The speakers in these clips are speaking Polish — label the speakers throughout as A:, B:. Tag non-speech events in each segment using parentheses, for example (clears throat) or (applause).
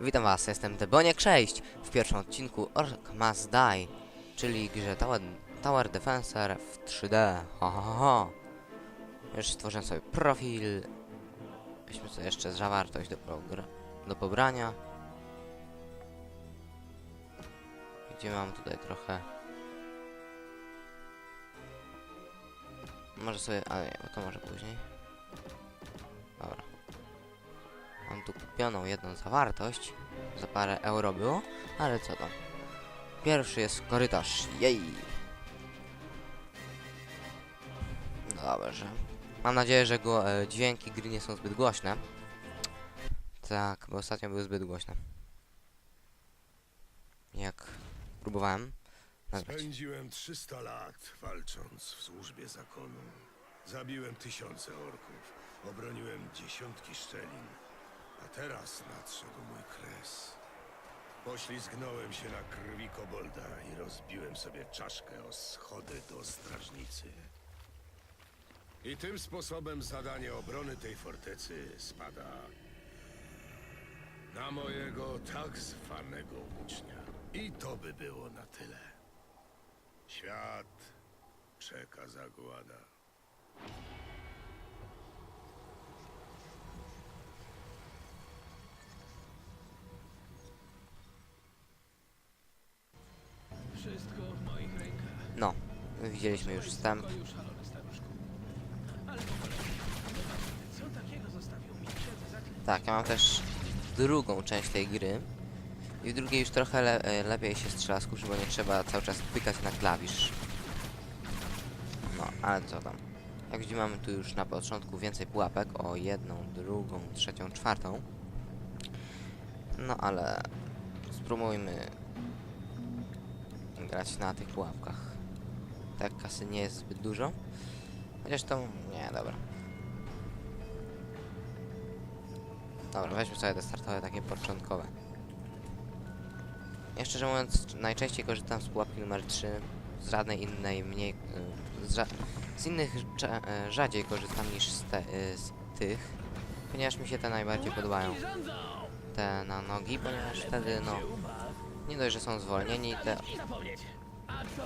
A: Witam was, jestem Deboniek 6 w pierwszym odcinku Orc Must Die, czyli grze Tower, Tower Defensor w 3D. Ho, ho, ho. Już stworzyłem sobie profil. Weźmy sobie jeszcze zawartość do, do pobrania. Gdzie mam tutaj trochę... Może sobie... ale to może później. Dobra. Mam tu kupioną jedną zawartość. Za parę euro było, ale co tam. Pierwszy jest korytarz. Jej! No Dobrze. Mam nadzieję, że go, e, dźwięki gry nie są zbyt głośne. Tak, bo ostatnio były zbyt głośne. Jak próbowałem nagrać.
B: Spędziłem 300 lat walcząc w służbie zakonu. Zabiłem tysiące orków, obroniłem dziesiątki szczelin, a teraz nadszedł mój kres. Poślizgnąłem się na krwi kobolda i rozbiłem sobie czaszkę o schody do strażnicy. I tym sposobem zadanie obrony tej fortecy spada na mojego tak zwanego ucznia. I to by było na tyle. Świat czeka zagłada.
C: Mi przed zaklęciem?
A: Tak, ja mam też drugą część tej gry. I w drugiej już trochę le e, lepiej się strzela z kuszy, bo nie trzeba cały czas pykać na klawisz. No, ale co tam. Jak widzimy, mamy tu już na początku więcej pułapek. O jedną, drugą, trzecią, czwartą. No, ale spróbujmy grać na tych pułapkach. Tak, kasy nie jest zbyt dużo. Chociaż to... nie, dobra. Dobra, weźmy sobie te startowe, takie początkowe. Ja szczerze mówiąc, najczęściej korzystam z pułapki numer 3. Z żadnej innej mniej... y, Z, z innych e, rzadziej korzystam niż z, te, y, z tych. Ponieważ mi się te najbardziej podobają. Te na nogi, ponieważ wtedy no... Nie dość, że są zwolnieni, te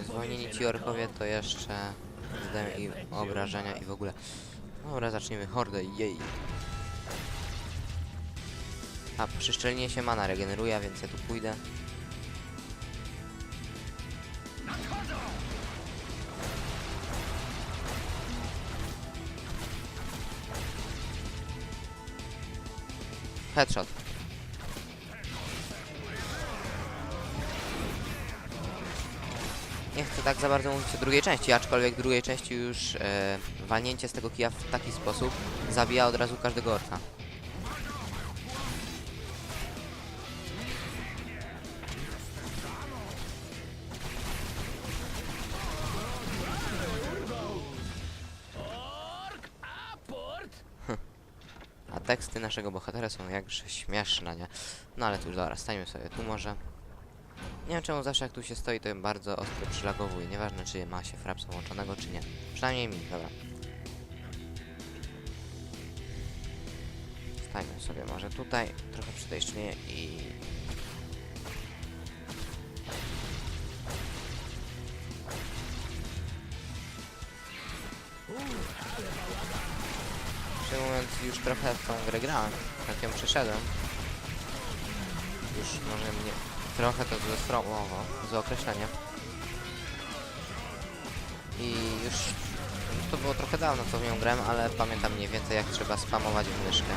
A: zwolnieni ci orkowie to jeszcze zdają im obrażenia i w ogóle. Dobra, zacznijmy hordę, jej. A przy szczelinie się mana regeneruje, więc ja tu pójdę. Headshot. Nie chcę tak za bardzo mówić o drugiej części, aczkolwiek w drugiej części już e, walnięcie z tego kija w taki sposób zabija od razu każdego orka. (laughs) A teksty naszego bohatera są jakże śmieszne, nie? No ale tu już dobra, stańmy sobie tu może. Nie wiem czemu zawsze jak tu się stoi, to bardzo ostro przylagowuje. Nieważne czy ma się frapsa włączonego, czy nie. Przynajmniej mi, dobra. Stańmy sobie może tutaj, trochę przy tej szczelinie i... Szczerze mówiąc, już trochę w tą grę grałem, jak ją przeszedłem. Już może mnie... Trochę to zestromowo, z określeniem. I już... to było trochę dawno, co w nią grałem, ale pamiętam mniej więcej, jak trzeba spamować w myszkę.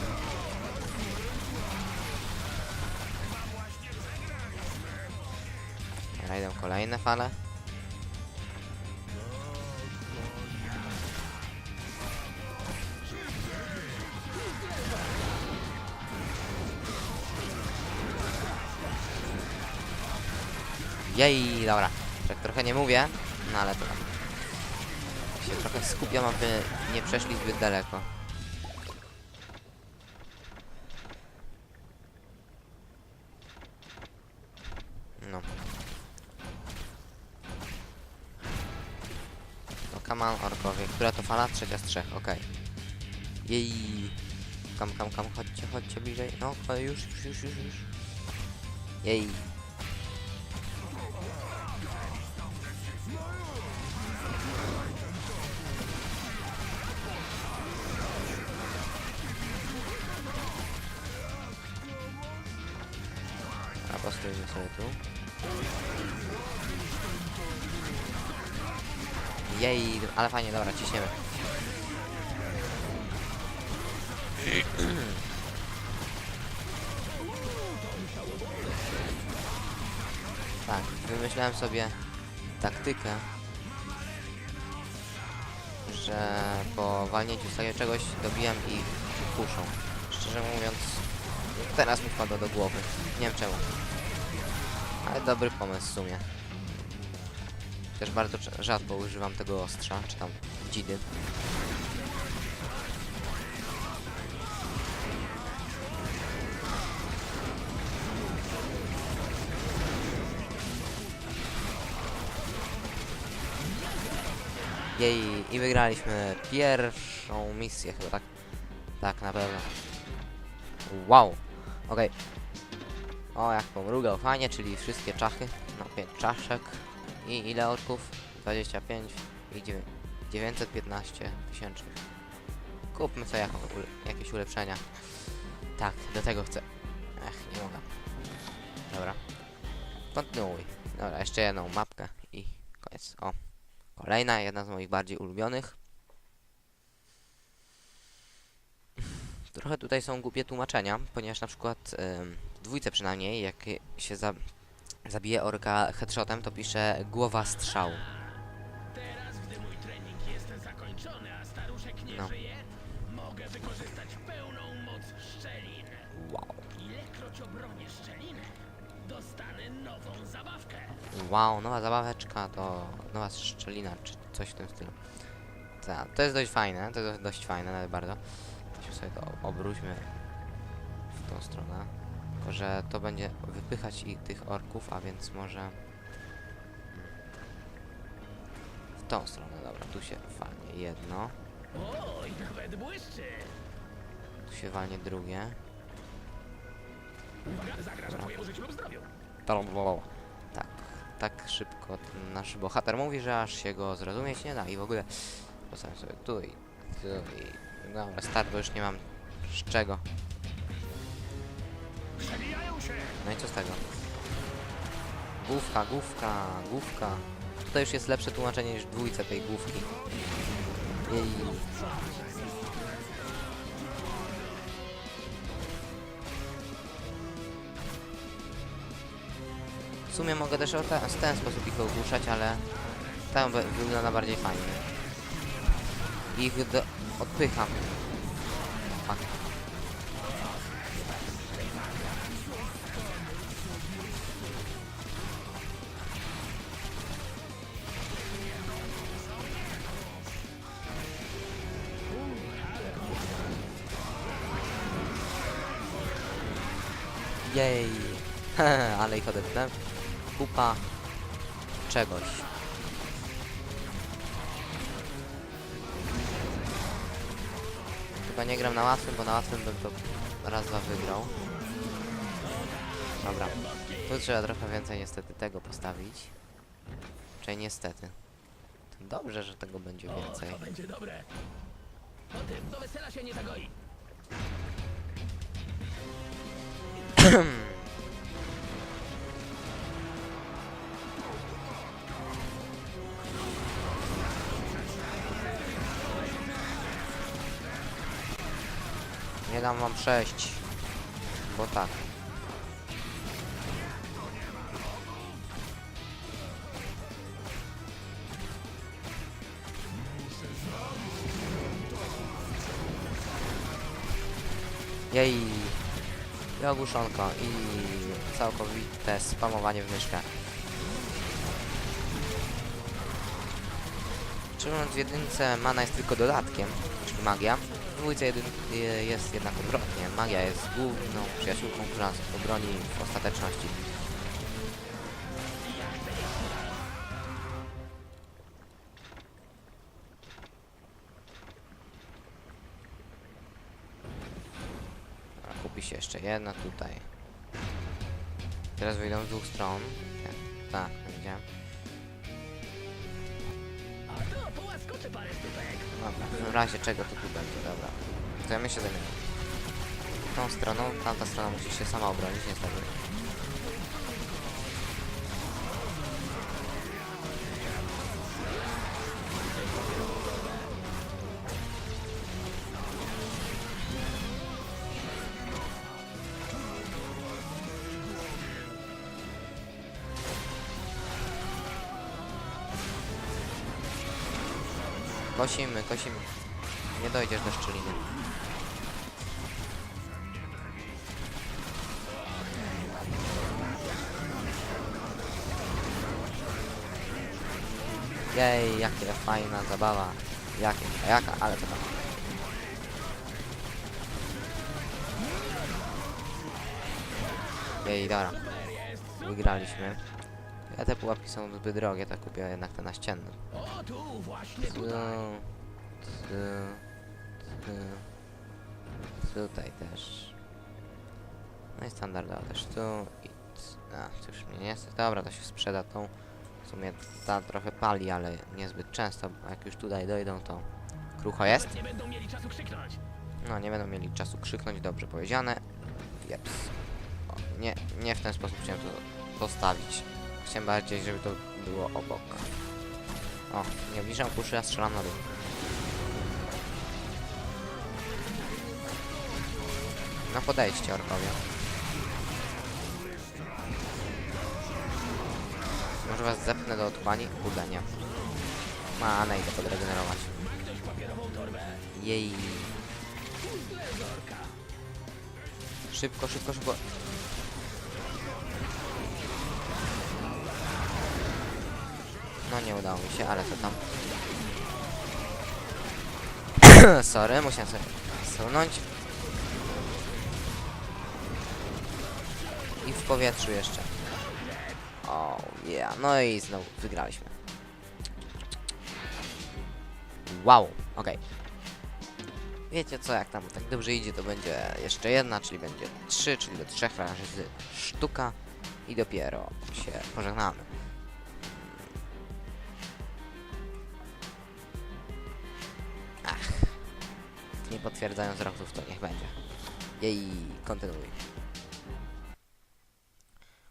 A: Rajdą kolejne fale. Jej, dobra. Tak trochę nie mówię, no ale to tam się trochę skupiam, aby nie przeszli zbyt daleko. No. No come on, orkowie. Która to fala? Trzecia z trzech, okej. Jej. Kam, kam, kam, chodźcie, chodźcie bliżej. No, już, już, już, już. Jej. Postawimy sobie tu. Jej, ale fajnie, dobra, ciśniemy. Tak, wymyślałem sobie taktykę, że po walnięciu sobie czegoś dobijam i puszą. Szczerze mówiąc, teraz mi wpadło do głowy. Nie wiem czemu. Ale dobry pomysł w sumie. Też bardzo rzadko używam tego ostrza, czy tam dzidy. Jej, i wygraliśmy pierwszą misję chyba, tak? Tak, na pewno. Wow, okej. O, jak pomrugał fajnie, czyli wszystkie czachy. No, 5 czaszek. I ile orków? 25 i dziewię- 915 tysięcy. Kupmy sobie jakieś ulepszenia. Tak, do tego chcę. Ech, nie mogę. Dobra. Kontynuuj. Dobra, jeszcze jedną mapkę i koniec. O. Kolejna, jedna z moich bardziej ulubionych. Trochę tutaj są głupie tłumaczenia, ponieważ na przykład dwójce przynajmniej, jak się za zabije orka headshotem, to pisze głowa strzał.
C: Teraz, gdy mój trening jest zakończony, a staruszek nie
A: No.
C: żyje, mogę wykorzystać pełną moc szczelin.
A: Wow.
C: Ilekroć obronię szczelinę, dostanę nową zabawkę.
A: Wow, nowa zabaweczka to nowa szczelina, czy coś w tym stylu. Ta, to jest dość fajne, to jest dość fajne, nawet bardzo. Weźmy sobie to obróćmy w tą stronę. Że to będzie wypychać i tych orków, a więc może... W tą stronę, dobra, tu się walnie jedno,
C: Oj, nawet błyszczy.
A: tu się walnie drugie.
C: Uwaga, zagraża twojemu życiu lub zdrowiu.
A: Blablabla. Tak, tak szybko ten nasz bohater mówi, że aż się go zrozumieć nie da i w ogóle postawię sobie tu i tu i... Dobra, start, bo już nie mam z czego. No i co z tego? Główka, główka, główka. Tutaj już jest lepsze tłumaczenie niż dwójce tej główki. Jej. W sumie mogę też w ten sposób ich ogłuszać, ale tam wy- wygląda bardziej fajnie. Ich do, odpycham. Fuck. Jej. (laughs) Ale ich odepnę. Kupa czegoś. Chyba nie gram na łatwym, bo na łatwym bym to raz, dwa wygrał. Dobra. Tu trzeba trochę więcej niestety tego postawić. Czyli niestety. To dobrze, że tego będzie więcej.
C: To będzie dobre. Po tym do wesela się nie zagoi. (clears throat)
A: Nie dam wam przejść. Bo tak. Jej. Ogłuszonko. I całkowite spamowanie w myszkę. Szczerze w jedynce mana jest tylko dodatkiem, czyli magia. W dwójce jest jednak odwrotnie. Magia jest główną przyjaciółką, która obroni w ostateczności. Jedna tutaj. Teraz wyjdą z dwóch stron. Tak, widziałem.
C: Parę stópek.
A: Dobra, w razie czego to tu będzie, dobra. To ja my się. Tą stroną, tamta strona musi się sama obronić, niestety. Kosimy, kosimy. Nie dojdziesz do szczeliny. Jej, jakie fajna zabawa. Jakie, a jaka, ale to tam. Jej, dobra. Wygraliśmy. Ja te pułapki są zbyt drogie, to kupię jednak te naścienne.
C: O, tu, właśnie
A: Tu,
C: tutaj.
A: tu, tu. Tutaj też. No i standardowo też tu i. A, już mnie nie jest. Dobra, to się sprzeda tą. W sumie ta trochę pali, ale niezbyt często. Jak już tutaj dojdą, to krucho jest.
C: Nie będą mieli czasu krzyknąć.
A: No, nie będą mieli czasu krzyknąć, dobrze powiedziane. Jeps. O, nie, nie w ten sposób chciałem to postawić. Chciałem bardziej, żeby to było obok. O, nie obniżam kuszy, a strzelam na dół. No podejdźcie, orkowie. Może was zepnę do otchłani? Kurde, nie. Ma, ale idę podregenerować. Jej. Szybko, szybko, szybko. No nie udało mi się, ale to tam. (clears throat) Sorry, musiałem sobie sunąć. I w powietrzu jeszcze. O, yeah. No i znowu wygraliśmy. Wow, okej. Wiecie co, jak tam tak dobrze idzie, to będzie jeszcze jedna, czyli będzie trzy, czyli do trzech razy sztuka i dopiero się pożegnamy. Nie potwierdzając roków, to niech będzie. Jej, kontynuuj.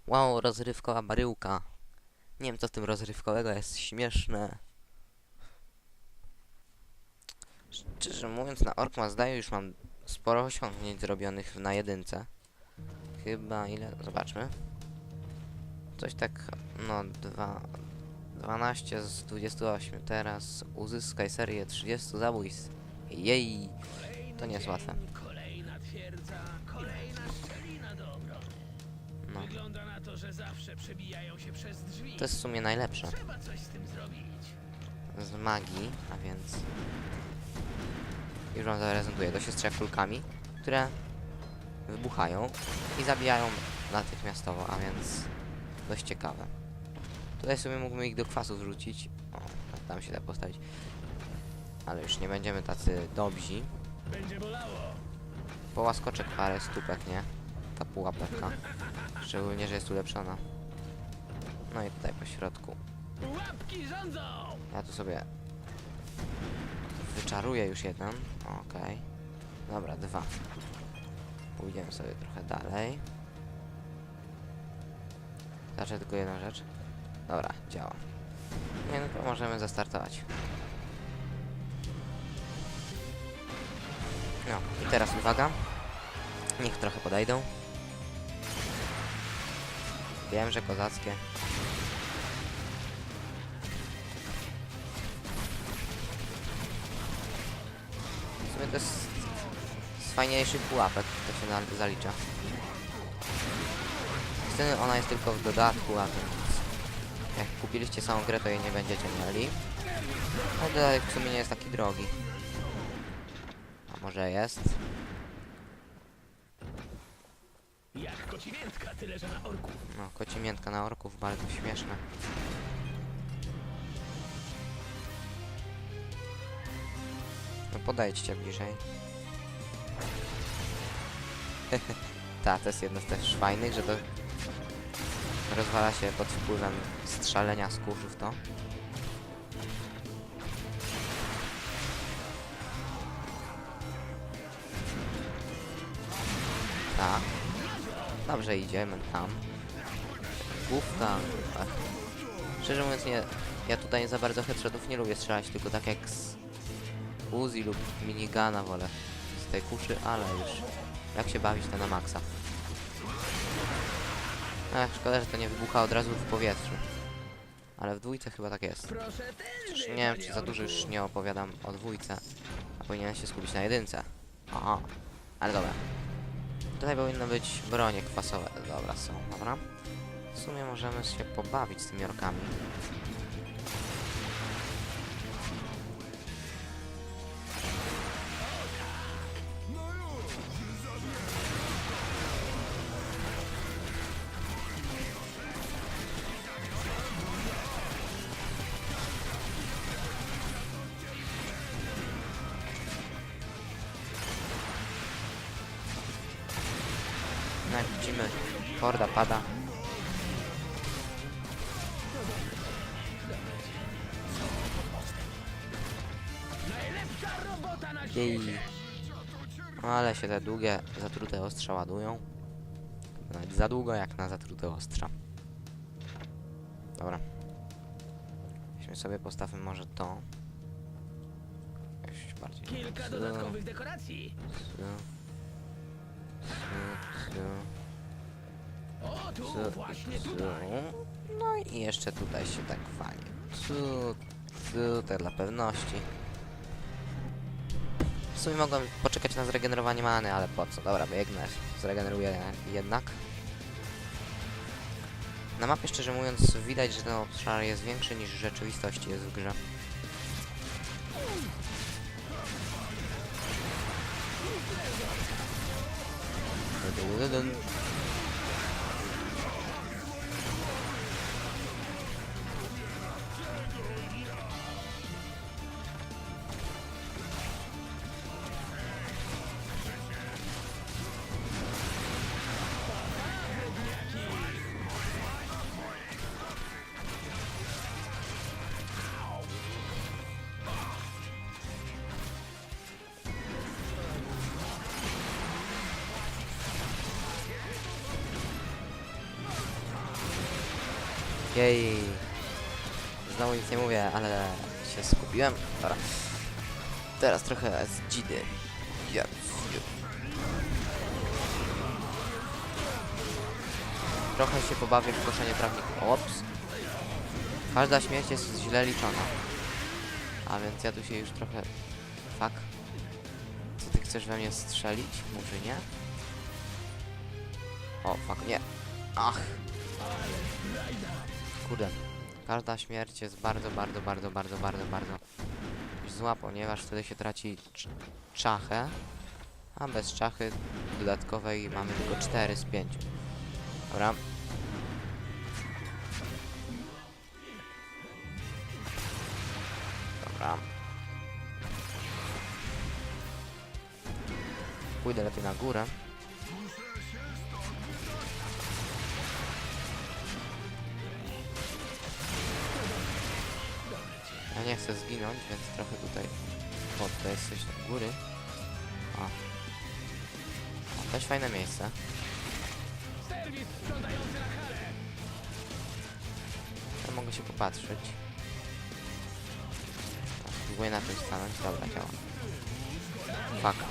A: Wow, rozrywkowa baryłka. Nie wiem, co w tym rozrywkowego jest śmieszne. Szczerze mówiąc, na Orkma zdaje już mam sporo osiągnięć zrobionych na jedynce. Chyba ile? Zobaczmy. Coś tak, no, dwa, 12 z 28. Teraz uzyskaj serię 30 zabójstw. Jej, to nie jest łatwe.
C: Kolejna twierdza, kolejna szczelina do obrony.
A: No,
C: to,
A: jest w sumie najlepsze
C: z
A: magii, a więc już wam zaprezentuję. To się strzela kulkami, które wybuchają i zabijają natychmiastowo, a więc dość ciekawe. Tutaj sobie mógłbym ich do kwasu wrzucić. O, tam się da postawić. Ale już nie będziemy tacy dobrzy. Połaskoczek parę stópek, nie? Ta pułapka. Szczególnie, że jest ulepszona. No i tutaj po środku. Ja tu sobie wyczaruję już jeden. Okej. Dobra, dwa. Pójdziemy sobie trochę dalej. Zacznę tylko jedną rzecz. Dobra, działa. Nie, no to możemy zastartować. No, i teraz uwaga. Niech trochę podejdą. Wiem, że kozackie. W sumie to jest z fajniejszych pułapek, to się zalicza. Niestety ona jest tylko w dodatku, a więc jak kupiliście samą grę, to jej nie będziecie mieli. No dodatek w sumie nie jest taki drogi. Może jest?
C: Jak kociwiętka, tyle że na orków.
A: No, kocimiętka na orków, bardzo śmieszne. No podejdźcie bliżej. (laughs) Ta, to jest jedno z też fajnych, że to rozwala się pod wpływem strzelenia z w to. Tak. Dobrze idziemy tam. Główka. Ach. Szczerze mówiąc nie, ja tutaj za bardzo headshotów nie lubię strzelać, tylko tak jak z Uzi lub minigana wolę z tej kuszy, ale już jak się bawić to na maksa. Ach, szkoda, że to nie wybucha od razu w powietrzu. Ale w dwójce chyba tak jest. Chociaż nie wiem, czy za dużo już nie opowiadam o dwójce. A powinienem się skupić na jedynce. Aha, ale dobra. Tutaj powinno być bronie kwasowe. Dobra, są, dobra. W sumie możemy się pobawić z tymi orkami. No jak widzimy, horda pada. Jej.
C: świecie.
A: Ale się te długie, zatrute ostrza ładują. Nawet za długo jak na zatrute ostrza. Dobra. Weźmy sobie postawmy może to. Jakoś bardziej.
C: Kilka
A: tu,
C: dodatkowych dekoracji.
A: Tu, tu, tu,
C: O, tu,
A: tu,
C: właśnie
A: tu.
C: tutaj.
A: No i jeszcze tutaj się tak fajnie. Tu, tu, tak dla pewności. W sumie mogłem poczekać na zregenerowanie many, ale po co? Dobra, biegnę, zregeneruję jednak. Na mapie szczerze mówiąc widać, że ten obszar jest większy niż w rzeczywistości jest w grze. 有的人 Jej. Znowu nic nie mówię, ale się skupiłem. Dobra. Teraz trochę z dzidy. Jak Trochę się pobawię w koszenie trawników. Ops. Każda śmierć jest źle liczona. A więc ja tu się już trochę... Fuck. Co ty chcesz we mnie strzelić? Może nie? O, fuck, nie. Ach. Kurde. Każda śmierć jest bardzo, bardzo, bardzo, bardzo, bardzo, bardzo zła, ponieważ wtedy się traci cz- czachę, a bez czachy dodatkowej mamy tylko 4 z 5. Dobra. Dobra. Pójdę lepiej na górę. Ja nie chcę zginąć, więc trochę tutaj... O, tutaj jest coś do góry. O. o też fajne miejsce. Ja mogę się popatrzeć. O, Spróbuję na tym stanąć. Dobra, działa. Fuck.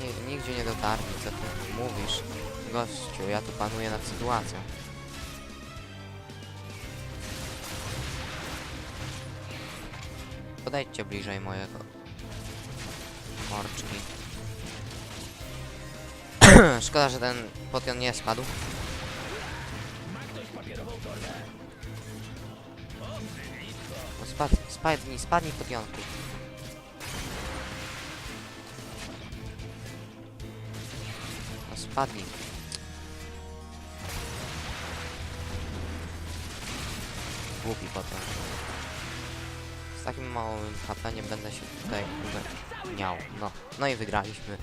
A: Nie, nigdzie nie dotarli, co ty mówisz? Gościu, ja tu panuję nad sytuacją. Podejdźcie bliżej mojego orczki. (clears throat) Szkoda, że ten potion nie spadł. No spadł, spadnij, spadnij potionku. No spadnij. Głupi potem. Takim małym HP nie będę się tutaj miał. No, no i wygraliśmy.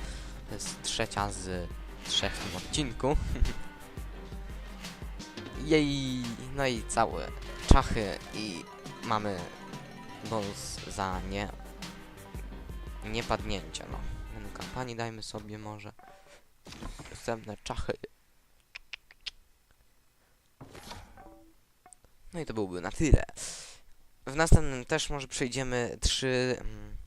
A: To jest trzecia z trzech w tym odcinku. (laughs) Jej, no i całe czachy i mamy bonus za nie niepadnięcie, no. Kampanii dajmy sobie może. Następne czachy. No i to byłby na tyle. W następnym też może przejdziemy trzy mm,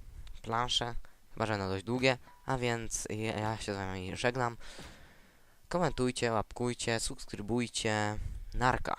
A: plansze, chyba że na dość długie, a więc ja się z wami żegnam. Komentujcie, łapkujcie, subskrybujcie. Narka.